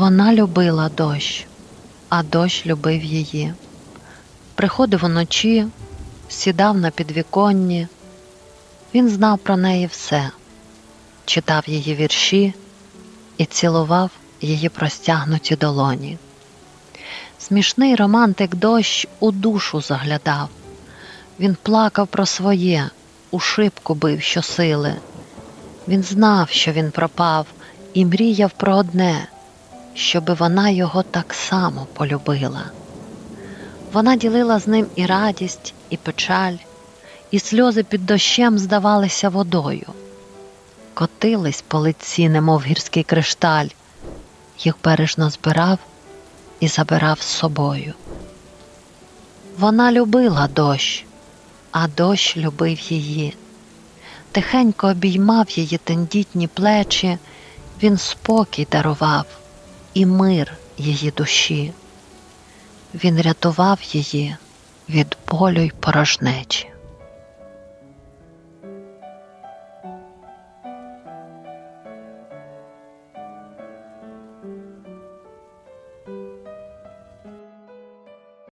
Вона любила дощ, а дощ любив її. Приходив уночі, сідав на підвіконні. Він знав про неї все, читав її вірші і цілував її простягнуті долоні. Смішний романтик дощ у душу заглядав. Він плакав про своє, у шибку бив щосили. Він знав, що він пропав, і мріяв про одне, щоби вона його так само полюбила. Вона ділила з ним і радість, і печаль, і сльози під дощем здавалися водою, котились по лиці, немов гірський кришталь, їх бережно збирав і забирав з собою. Вона любила дощ, а дощ любив її. Тихенько обіймав її тендітні плечі, він спокій дарував і мир її душі. Він рятував її від болю й порожнечі.